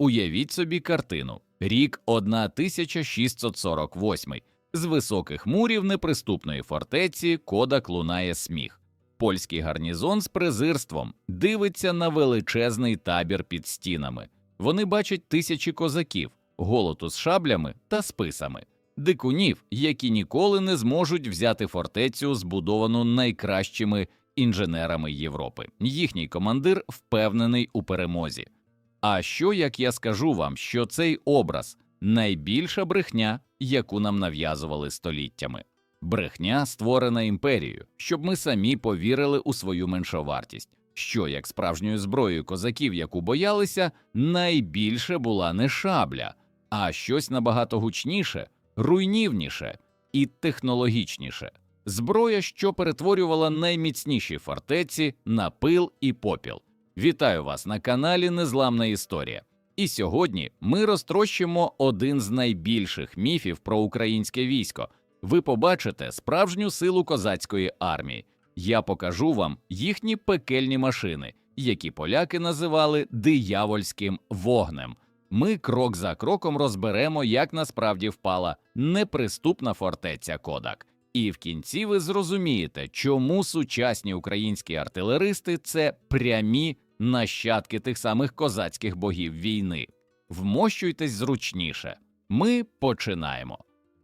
Уявіть собі картину: рік 1648. З високих мурів неприступної фортеці кодак лунає сміх. Польський гарнізон з презирством дивиться на величезний табір під стінами. Вони бачать тисячі козаків, голоту з шаблями та списами, дикунів, які ніколи не зможуть взяти фортецю, збудовану найкращими інженерами Європи. Їхній командир впевнений у перемозі. А що як я скажу вам, що цей образ найбільша брехня, яку нам нав'язували століттями? Брехня створена імперією, щоб ми самі повірили у свою меншовартість. Що як справжньою зброєю козаків, яку боялися, найбільше була не шабля, а щось набагато гучніше, руйнівніше і технологічніше. Зброя, що перетворювала найміцніші фортеці на пил і попіл. Вітаю вас на каналі Незламна Історія. І сьогодні ми розтрощимо один з найбільших міфів про українське військо. Ви побачите справжню силу козацької армії. Я покажу вам їхні пекельні машини, які поляки називали диявольським вогнем. Ми крок за кроком розберемо, як насправді впала неприступна фортеця Кодак. І в кінці ви зрозумієте, чому сучасні українські артилеристи це прямі нащадки тих самих козацьких богів війни. Вмощуйтесь зручніше. Ми починаємо.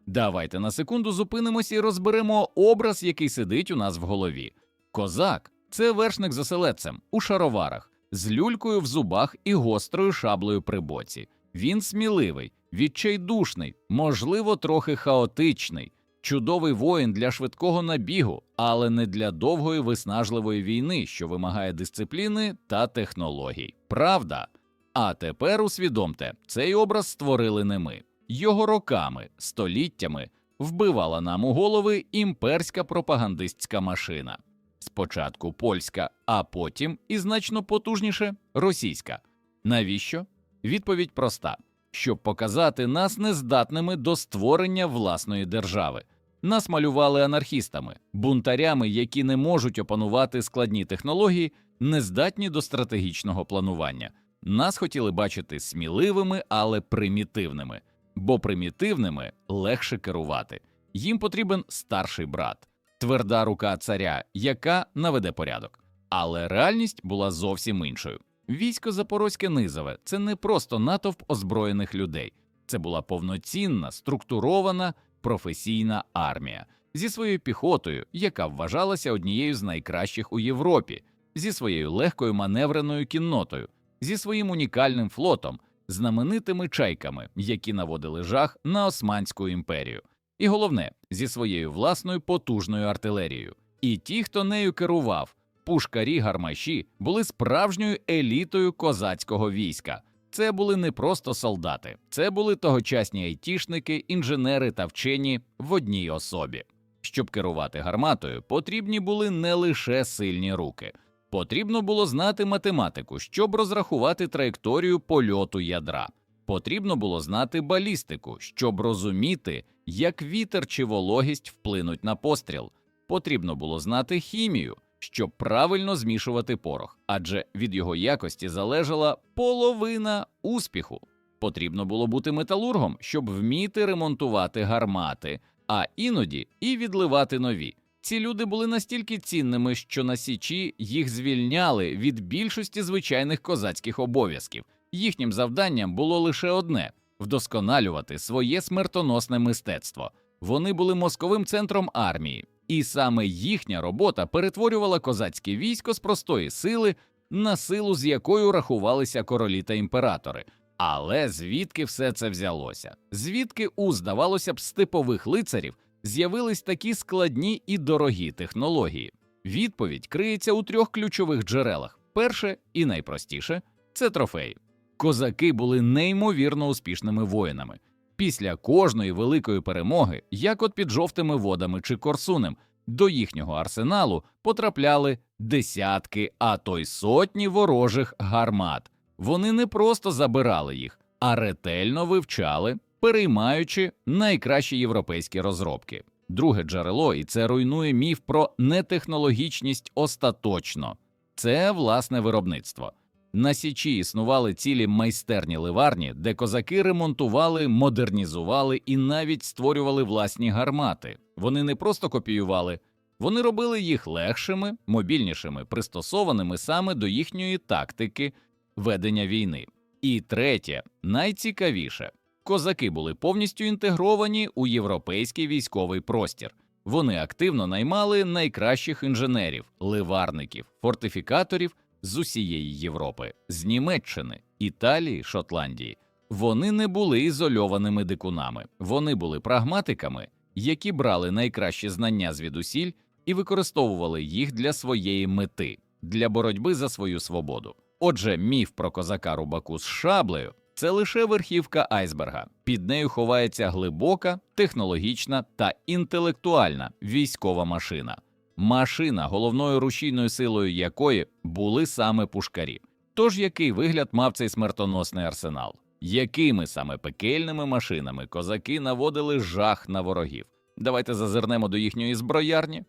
Давайте на секунду зупинимося і розберемо образ, який сидить у нас в голові. Козак це вершник з оселедцем у шароварах, з люлькою в зубах і гострою шаблею при боці. Він сміливий, відчайдушний, можливо, трохи хаотичний, чудовий воїн для швидкого набігу, але не для довгої виснажливої війни, що вимагає дисципліни та технологій. Правда. А тепер усвідомте, цей образ створили не ми. Його роками, століттями вбивала нам у голови імперська пропагандистська машина. Спочатку польська, а потім і значно потужніше російська. Навіщо? Відповідь проста: щоб показати нас нездатними до створення власної держави. Нас малювали анархістами, бунтарями, які не можуть опанувати складні технології, не здатні до стратегічного планування. Нас хотіли бачити сміливими, але примітивними, бо примітивними легше керувати. Їм потрібен старший брат, тверда рука царя, яка наведе порядок. Але реальність була зовсім іншою. Військо Запорозьке низове це не просто натовп озброєних людей, це була повноцінна, структурована, професійна армія зі своєю піхотою, яка вважалася однією з найкращих у Європі, зі своєю легкою маневреною кіннотою, зі своїм унікальним флотом, знаменитими чайками, які наводили жах на Османську імперію, і головне, зі своєю власною потужною артилерією. І ті, хто нею керував, пушкарі гармаші, були справжньою елітою козацького війська. Це були не просто солдати, це були тогочасні айтішники, інженери та вчені в одній особі. Щоб керувати гарматою, потрібні були не лише сильні руки, потрібно було знати математику, щоб розрахувати траєкторію польоту ядра. Потрібно було знати балістику, щоб розуміти, як вітер чи вологість вплинуть на постріл. Потрібно було знати хімію, щоб правильно змішувати порох, адже від його якості залежала половина успіху. Потрібно було бути металургом, щоб вміти ремонтувати гармати, а іноді і відливати нові. Ці люди були настільки цінними, що на січі їх звільняли від більшості звичайних козацьких обов'язків. Їхнім завданням було лише одне вдосконалювати своє смертоносне мистецтво. Вони були мозковим центром армії, і саме їхня робота перетворювала козацьке військо з простої сили на силу, з якою рахувалися королі та імператори. Але звідки все це взялося? Звідки у, здавалося б, степових лицарів з'явились такі складні і дорогі технології? Відповідь криється у трьох ключових джерелах: перше і найпростіше це трофеї. Козаки були неймовірно успішними воїнами. Після кожної великої перемоги, як от під жовтими водами чи корсунем, до їхнього арсеналу потрапляли десятки, а то й сотні ворожих гармат. Вони не просто забирали їх, а ретельно вивчали, переймаючи найкращі європейські розробки. Друге джерело, і це руйнує міф про нетехнологічність остаточно. Це власне виробництво. На Січі існували цілі майстерні ливарні, де козаки ремонтували, модернізували і навіть створювали власні гармати. Вони не просто копіювали, вони робили їх легшими, мобільнішими, пристосованими саме до їхньої тактики ведення війни. І третє, найцікавіше, козаки були повністю інтегровані у європейський військовий простір. Вони активно наймали найкращих інженерів, ливарників, фортифікаторів з усієї Європи, з Німеччини, Італії, Шотландії. Вони не були ізольованими дикунами, вони були прагматиками, які брали найкращі знання звідусіль і використовували їх для своєї мети, для боротьби за свою свободу. Отже, міф про козака рубаку з шаблею це лише верхівка айсберга. Під нею ховається глибока, технологічна та інтелектуальна військова машина. Машина, головною рушійною силою якої були саме пушкарі. Тож який вигляд мав цей смертоносний арсенал? Якими саме пекельними машинами козаки наводили жах на ворогів? Давайте зазирнемо до їхньої зброярні.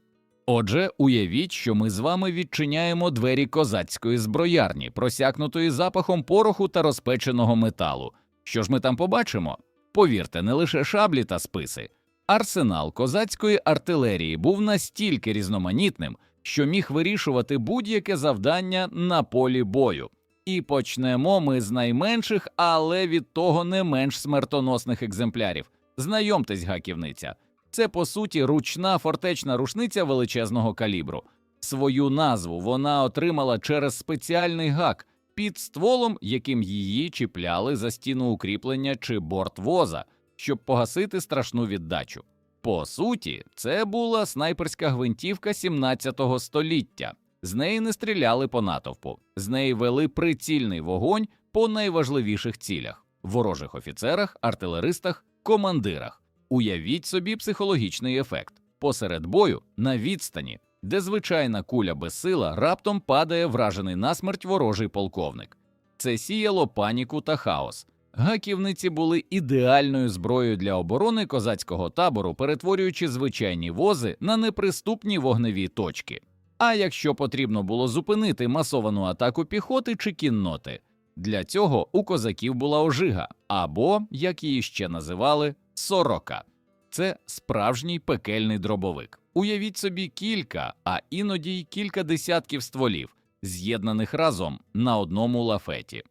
Отже, уявіть, що ми з вами відчиняємо двері козацької зброярні, просякнутої запахом пороху та розпеченого металу. Що ж ми там побачимо? Повірте, не лише шаблі та списи. Арсенал козацької артилерії був настільки різноманітним, що міг вирішувати будь-яке завдання на полі бою. І почнемо ми з найменших, але від того не менш смертоносних екземплярів. Знайомтесь, гаківниця. Це по суті ручна фортечна рушниця величезного калібру. Свою назву вона отримала через спеціальний гак під стволом, яким її чіпляли за стіну укріплення чи борт воза, щоб погасити страшну віддачу. По суті, це була снайперська гвинтівка 17 століття. З неї не стріляли по натовпу, з неї вели прицільний вогонь по найважливіших цілях ворожих офіцерах, артилеристах, командирах. Уявіть собі психологічний ефект посеред бою на відстані, де звичайна куля безсила раптом падає вражений насмерть ворожий полковник. Це сіяло паніку та хаос. Гаківниці були ідеальною зброєю для оборони козацького табору, перетворюючи звичайні вози на неприступні вогневі точки. А якщо потрібно було зупинити масовану атаку піхоти чи кінноти, для цього у козаків була ожига, або, як її ще називали, сорока. Це справжній пекельний дробовик. Уявіть собі кілька, а іноді й кілька десятків стволів, з'єднаних разом на одному лафеті.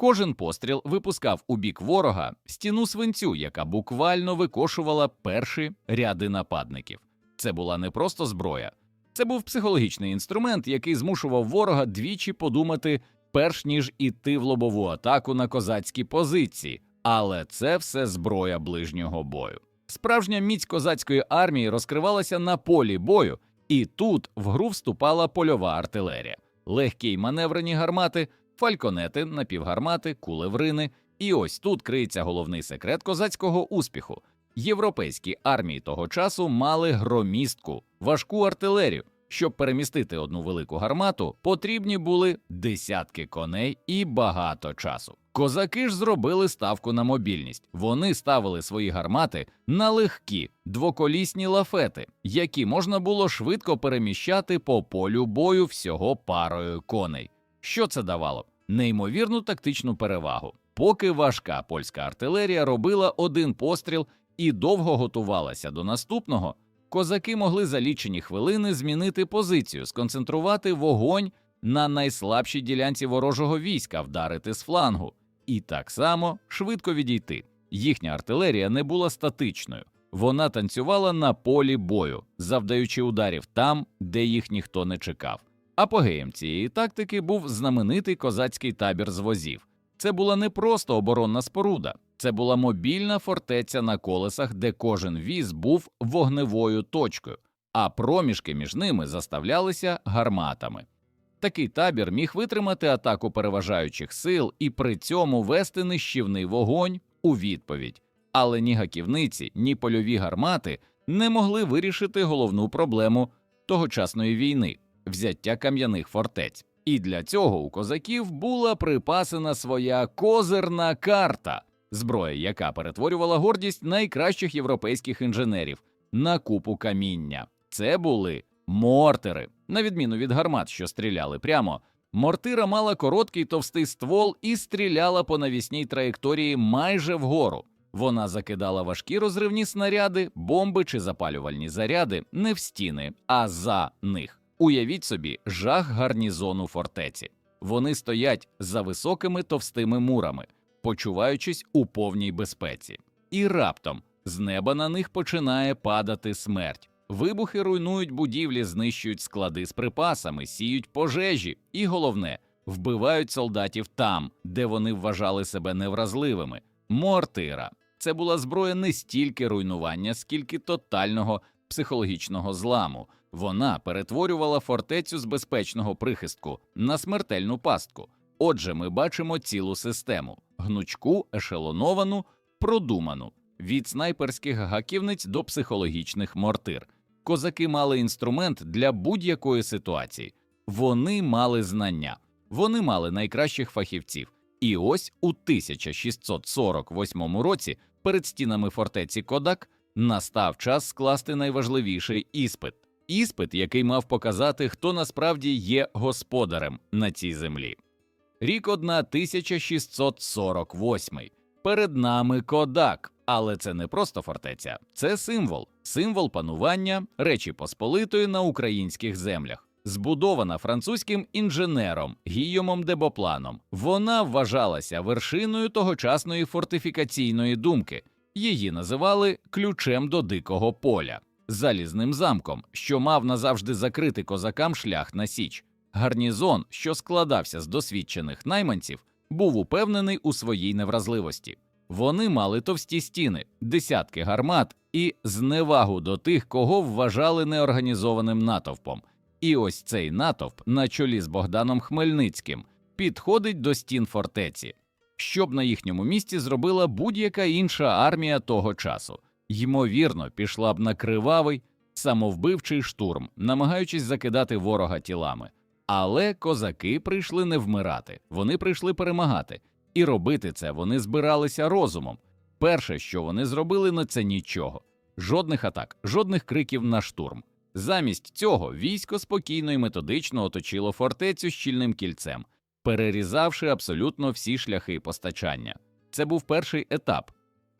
Кожен постріл випускав у бік ворога стіну свинцю, яка буквально викошувала перші ряди нападників. Це була не просто зброя, це був психологічний інструмент, який змушував ворога двічі подумати, перш ніж іти в лобову атаку на козацькі позиції. Але це все зброя ближнього бою. Справжня міць козацької армії розкривалася на полі бою, і тут в гру вступала польова артилерія, легкі й маневрені гармати, фальконети, напівгармати, кулеврини. І ось тут криється головний секрет козацького успіху. Європейські армії того часу мали громістку, важку артилерію. Щоб перемістити одну велику гармату, потрібні були десятки коней і багато часу. Козаки ж зробили ставку на мобільність. Вони ставили свої гармати на легкі двоколісні лафети, які можна було швидко переміщати по полю бою всього парою коней. Що це давало? Неймовірну тактичну перевагу. Поки важка польська артилерія робила один постріл і довго готувалася до наступного, козаки могли за лічені хвилини змінити позицію, сконцентрувати вогонь на найслабшій ділянці ворожого війська, вдарити з флангу, і так само швидко відійти. Їхня артилерія не була статичною, вона танцювала на полі бою, завдаючи ударів там, де їх ніхто не чекав. Апогеєм цієї тактики був знаменитий козацький табір з возів. Це була не просто оборонна споруда, це була мобільна фортеця на колесах, де кожен віз був вогневою точкою, а проміжки між ними заставлялися гарматами. Такий табір міг витримати атаку переважаючих сил і при цьому вести нищівний вогонь у відповідь. Але ні гаківниці, ні польові гармати не могли вирішити головну проблему тогочасної війни взяття кам'яних фортець. І для цього у козаків була припасена своя козирна карта, зброя, яка перетворювала гордість найкращих європейських інженерів на купу каміння. Це були мортери. На відміну від гармат, що стріляли прямо, Мортира мала короткий товстий ствол і стріляла по навісній траєкторії майже вгору. Вона закидала важкі розривні снаряди, бомби чи запалювальні заряди не в стіни, а за них. Уявіть собі, жах гарнізону фортеці. Вони стоять за високими товстими мурами, почуваючись у повній безпеці. І раптом з неба на них починає падати смерть. Вибухи руйнують будівлі, знищують склади з припасами, сіють пожежі, і головне, вбивають солдатів там, де вони вважали себе невразливими. Мортира. Це була зброя не стільки руйнування, скільки тотального психологічного зламу. Вона перетворювала фортецю з безпечного прихистку на смертельну пастку. Отже, ми бачимо цілу систему: гнучку, ешелоновану, продуману від снайперських гаківниць до психологічних мортир. Козаки мали інструмент для будь-якої ситуації. Вони мали знання, вони мали найкращих фахівців. І ось у 1648 році перед стінами фортеці Кодак настав час скласти найважливіший іспит. Іспит, який мав показати, хто насправді є господарем на цій землі. Рік 1648. Перед нами Кодак, але це не просто фортеця, це символ, символ панування Речі Посполитої на українських землях. Збудована французьким інженером Гійомом де Бопланом, вона вважалася вершиною тогочасної фортифікаційної думки. Її називали ключем до дикого поля, залізним замком, що мав назавжди закрити козакам шлях на січ. Гарнізон, що складався з досвідчених найманців, був упевнений у своїй невразливості. Вони мали товсті стіни, десятки гармат і зневагу до тих, кого вважали неорганізованим натовпом. І ось цей натовп на чолі з Богданом Хмельницьким підходить до стін фортеці, щоб на їхньому місці зробила будь-яка інша армія того часу. Ймовірно, пішла б на кривавий, самовбивчий штурм, намагаючись закидати ворога тілами. Але козаки прийшли не вмирати, вони прийшли перемагати, і робити це вони збиралися розумом. Перше, що вони зробили, на це нічого, жодних атак, жодних криків на штурм. Замість цього військо спокійно і методично оточило фортецю щільним кільцем, перерізавши абсолютно всі шляхи постачання. Це був перший етап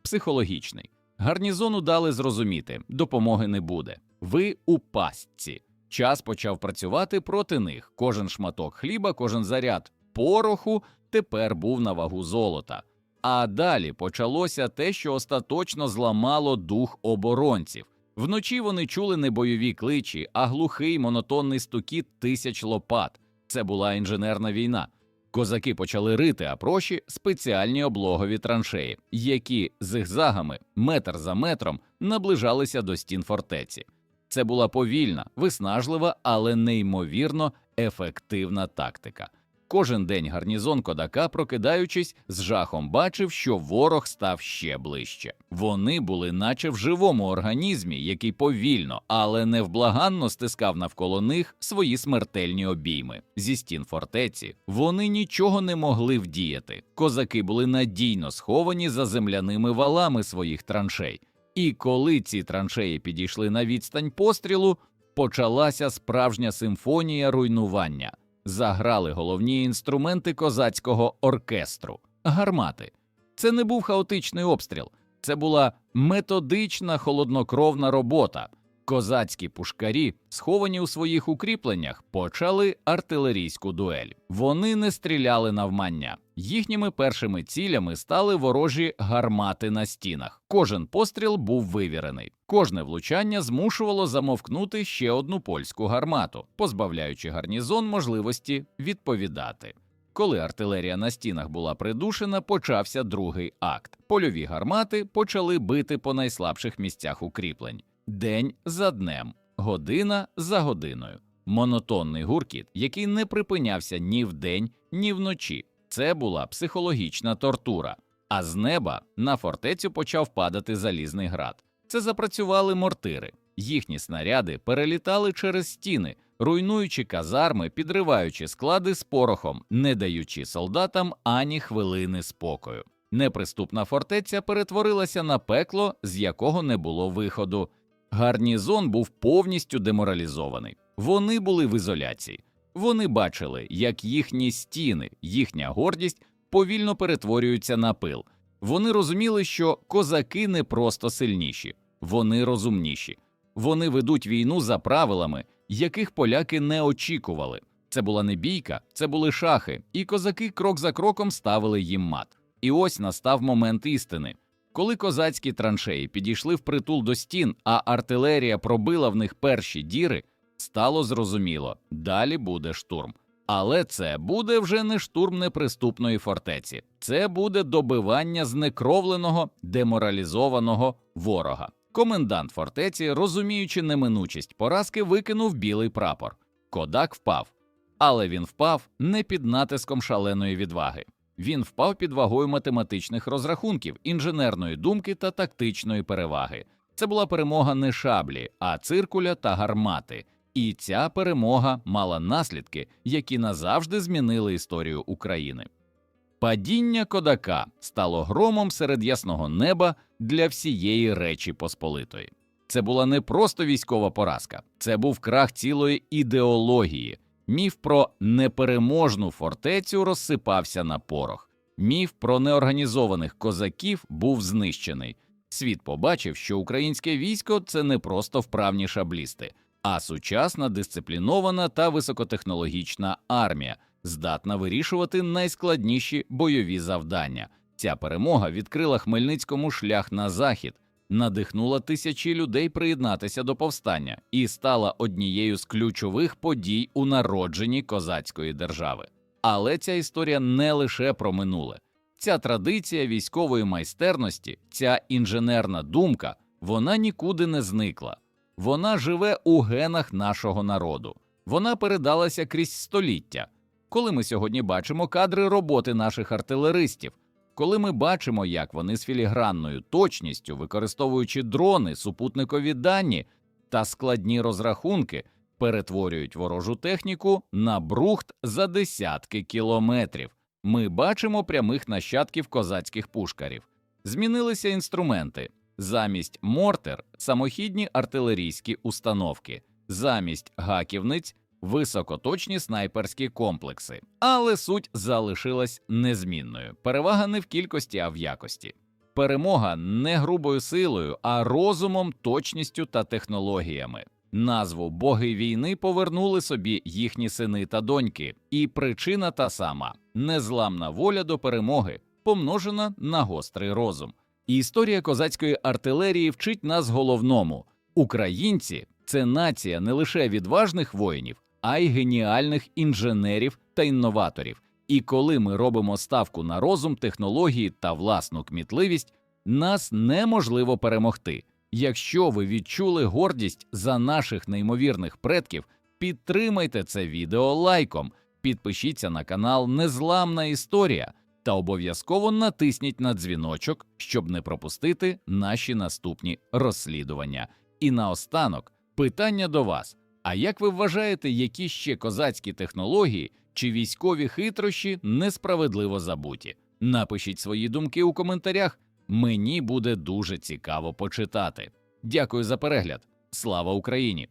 психологічний. Гарнізону дали зрозуміти, допомоги не буде. Ви у пастці. Час почав працювати проти них. Кожен шматок хліба, кожен заряд пороху тепер був на вагу золота. А далі почалося те, що остаточно зламало дух оборонців. Вночі вони чули не бойові кличі, а глухий монотонний стукіт тисяч лопат. Це була інженерна війна. Козаки почали рити, а проші спеціальні облогові траншеї, які зигзагами, метр за метром, наближалися до стін фортеці. Це була повільна, виснажлива, але неймовірно ефективна тактика. Кожен день гарнізон Кодака, прокидаючись, з жахом бачив, що ворог став ще ближче. Вони були, наче в живому організмі, який повільно, але невблаганно стискав навколо них свої смертельні обійми. Зі стін фортеці вони нічого не могли вдіяти. Козаки були надійно сховані за земляними валами своїх траншей. І коли ці траншеї підійшли на відстань пострілу, почалася справжня симфонія руйнування. Заграли головні інструменти козацького оркестру гармати. Це не був хаотичний обстріл, це була методична холоднокровна робота. Козацькі пушкарі, сховані у своїх укріпленнях, почали артилерійську дуель. Вони не стріляли навмання. Їхніми першими цілями стали ворожі гармати на стінах. Кожен постріл був вивірений. Кожне влучання змушувало замовкнути ще одну польську гармату, позбавляючи гарнізон можливості відповідати. Коли артилерія на стінах була придушена, почався другий акт. Польові гармати почали бити по найслабших місцях укріплень день за днем, година за годиною. Монотонний гуркіт, який не припинявся ні вдень, ні вночі. Це була психологічна тортура. А з неба на фортецю почав падати залізний град. Це запрацювали мортири. Їхні снаряди перелітали через стіни, руйнуючи казарми, підриваючи склади з порохом, не даючи солдатам ані хвилини спокою. Неприступна фортеця перетворилася на пекло, з якого не було виходу. Гарнізон був повністю деморалізований. Вони були в ізоляції. Вони бачили, як їхні стіни, їхня гордість повільно перетворюються на пил. Вони розуміли, що козаки не просто сильніші, вони розумніші. Вони ведуть війну за правилами, яких поляки не очікували. Це була не бійка, це були шахи, і козаки крок за кроком ставили їм мат. І ось настав момент істини. Коли козацькі траншеї підійшли впритул до стін, а артилерія пробила в них перші діри, стало зрозуміло, далі буде штурм. Але це буде вже не штурм неприступної фортеці, це буде добивання знекровленого, деморалізованого ворога. Комендант фортеці, розуміючи неминучість поразки, викинув білий прапор. Кодак впав, але він впав не під натиском шаленої відваги. Він впав під вагою математичних розрахунків, інженерної думки та тактичної переваги. Це була перемога не шаблі, а циркуля та гармати. І ця перемога мала наслідки, які назавжди змінили історію України. Падіння Кодака стало громом серед ясного неба для всієї Речі Посполитої. Це була не просто військова поразка, це був крах цілої ідеології. Міф про непереможну фортецю розсипався на порох. Міф про неорганізованих козаків був знищений. Світ побачив, що українське військо це не просто вправні шаблісти, а сучасна дисциплінована та високотехнологічна армія, здатна вирішувати найскладніші бойові завдання. Ця перемога відкрила Хмельницькому шлях на захід, надихнула тисячі людей приєднатися до повстання і стала однією з ключових подій у народженні козацької держави. Але ця історія не лише про минуле. Ця традиція військової майстерності, ця інженерна думка, вона нікуди не зникла. Вона живе у генах нашого народу. Вона передалася крізь століття. Коли ми сьогодні бачимо кадри роботи наших артилеристів, коли ми бачимо, як вони з філігранною точністю, використовуючи дрони, супутникові дані та складні розрахунки, перетворюють ворожу техніку на брухт за десятки кілометрів. Ми бачимо прямих нащадків козацьких пушкарів. Змінилися інструменти. Замість мортер самохідні артилерійські установки, замість гаківниць високоточні снайперські комплекси. Але суть залишилась незмінною. Перевага не в кількості, а в якості. Перемога не грубою силою, а розумом, точністю та технологіями. Назву боги війни повернули собі їхні сини та доньки, і причина та сама незламна воля до перемоги, помножена на гострий розум. Історія козацької артилерії вчить нас головному: українці це нація не лише відважних воїнів, а й геніальних інженерів та інноваторів. І коли ми робимо ставку на розум, технології та власну кмітливість, нас неможливо перемогти. Якщо ви відчули гордість за наших неймовірних предків, підтримайте це відео лайком, підпишіться на канал Незламна Історія та обов'язково натисніть на дзвіночок, щоб не пропустити наші наступні розслідування. І наостанок питання до вас: а як ви вважаєте, які ще козацькі технології чи військові хитрощі несправедливо забуті? Напишіть свої думки у коментарях. Мені буде дуже цікаво почитати. Дякую за перегляд. Слава Україні!